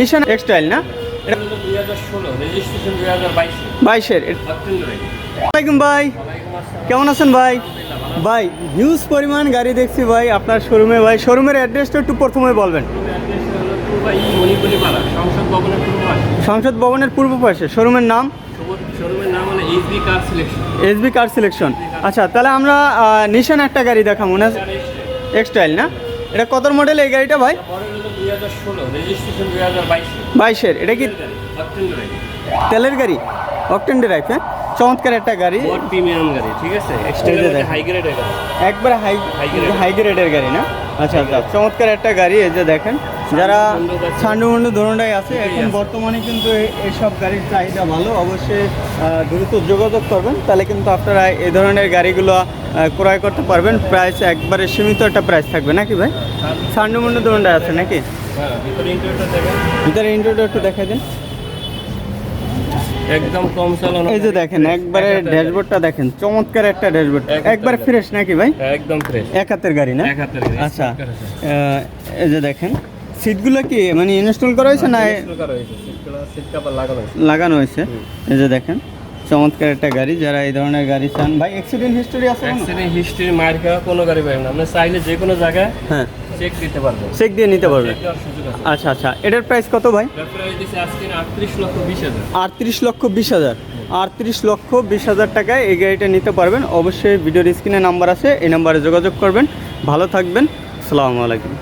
নিশান এক্সটাইল না? এটা দুই হাজার ষোলো রেজিস্ট্রেশন দুই হাজার বাইশে। বাইশের। অক্টোবর ওয়ালাইকুম ভাই। কেমন আছেন ভাই? ভাই হিউজ পরিমাণ গাড়ি দেখছি ভাই আপনার শোরুমে ভাই শোরুমের অ্যাড্রেসটা একটু প্রথমে বলবেন। সংসদ ভবনের পূর্ব পাশে। শোরুমের নাম? হলো HB car selection SB car selection আচ্ছা তাহলে আমরা নিশান একটা গাড়ি দেখাবো না? এক্সটাইল না? এটা কত মডেল এই গাড়িটা ভাই? বাইশের। এটা কি তেলের গাড়ি? অকটেন ড্রাইভ হ্যাঁ? চমৎকার একটা গাড়ি। প্রিমিয়াম গাড়ি ঠিক আছে। হাই গ্রেডের গাড়ি। একবারে হাই হাই গ্রেডের গাড়ি। না? আচ্ছা আচ্ছা। চমৎকার একটা গাড়ি এই যে দেখেন। যারা। ছান্ডু মুন্ডু দোনোটাই আছে এখন বর্তমানে কিন্তু এই- এইসব গাড়ির চাহিদা ভালো। অবশ্যই দ্রুত যোগাযোগ করবেন। তাহলে কিন্তু আপনারা এই ধরনের গাড়িগুলো ক্রয় করতে পারবেন। প্রাইস একবারে সীমিত একটা প্রাইস থাকবে নাকি ভাই? ছান্ডু মুন্ডু দোনোটাই আছে নাকি? হ্যাঁ ভিতরে ইন্টারভিউটা একটু দেখাই দিন। একদম কম চালানো এই যে দেখেন একবারে ড্যাশবোর্ডটা দেখেন। চমৎকার একটা ড্যাশবোর্ড একবারে ফ্রেশ নাকি ভাই? একদম ফ্রেশ এক হাতের গাড়ি না? এক হাতের গাড়ি, আচ্ছা এই যে দেখেন সিটগুলো কি মানে ইনস্টল করা হয়েছে না ইনস্টল করা হয়েছে। সিটগুলো সিট কাভার লাগানো হয়েছে। লাগানো হয়েছে। এই যে দেখেন চমৎকার একটা গাড়ি যারা এই ধরনের গাড়ি চান। ভাই অ্যাক্সিডেন্ট হিস্টোরি আছে? অ্যাক্সিডেন্ট হিস্ট্রি মার খাওয়া কোনো গাড়ি পাবেন না। আপনি চাইলে যে কোনো জায়গায় হ্যাঁ। চেক দিতে পারবেন। চেক দিয়ে নিতে পারবে চেক দেওয়ার সুযোগ আছে। আচ্ছা আচ্ছা। এটার প্রাইস কত ভাই? প্রাইস দিচ্ছে আজকে আটত্রিশ লক্ষ বিশ হাজার। আটত্রিশ লক্ষ বিশ হাজার। আটত্রিশ লক্ষ বিশ হাজার টাকায় এই গাড়িটা নিতে পারবেন। অবশ্যই ভিডিওর স্ক্রিনে নাম্বার আছে। এই নাম্বারে যোগাযোগ করবেন। ভালো থাকবেন। আসসালামু আলাইকুম।